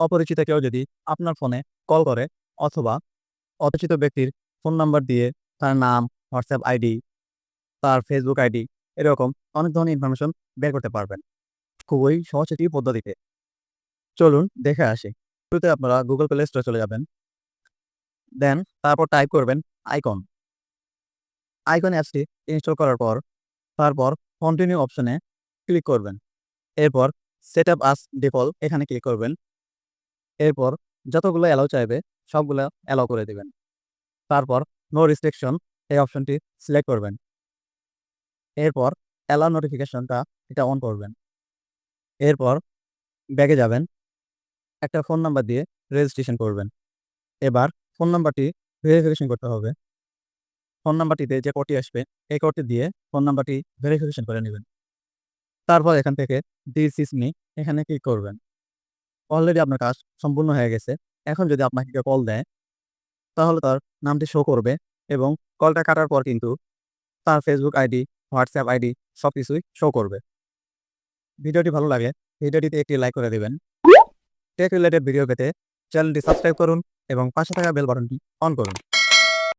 অপরিচিত কেউ যদি আপনার ফোনে কল করে অথবা অপরিচিত ব্যক্তির ফোন নাম্বার দিয়ে তার নাম, হোয়াটসঅ্যাপ আইডি, তার ফেসবুক আইডি এরকম অনেক ধরনের ইনফরমেশন বের করতে পারবেন। খুবই সহজ একটি পদ্ধতিতে। চলুন দেখে আসি। শুরুতে আপনারা গুগল প্লে স্টোরে চলে যাবেন। দেন তারপর টাইপ করবেন আইকন আইকন অ্যাপসটি ইনস্টল করার পর, তারপর কন্টিনিউ অপশনে ক্লিক করবেন। এরপর সেট আপ আস ডিফল্ট এখানে ক্লিক করবেন। এরপর যতগুলো অ্যালাউ চাইবে, সবগুলো অ্যালাউ করে দিবেন। তারপর নো রিস্ট্রিকশন এই অপশনটি সিলেক্ট করবেন। এরপর অ্যালাউ নোটিফিকেশনটা এটা অন করবেন। এরপর ব্যাগে যাবেন, একটা ফোন নাম্বার দিয়ে রেজিস্ট্রেশন করবেন। এবার ফোন নাম্বারটি ভেরিফিকেশন করতে হবে। ফোন নাম্বারটিতে যে কোডটি আসবে, এই কোডটি দিয়ে ফোন নাম্বারটি ভেরিফিকেশন করে নেবেন। তারপর এখান থেকে দিস ইস মি এখানে ক্লিক করবেন। অলরেডি আপনার কাজ সম্পূর্ণ হয়ে গেছে। এখন যদি আপনাকে কেউ কল দেয়, তাহলে তার নামটি শো করবে এবং কলটা কাটার পর কিন্তু তার ফেসবুক আইডি হোয়াটসঅ্যাপ আইডি সব কিছুই শো করবে। ভিডিওটি ভালো লাগে, ভিডিওটিতে একটি লাইক করে দেবেন। টেক রিলেটেড ভিডিও পেতে চ্যানেলটি সাবস্ক্রাইব করুন এবং পাশে থাকা বেল বাটনটি অন করুন।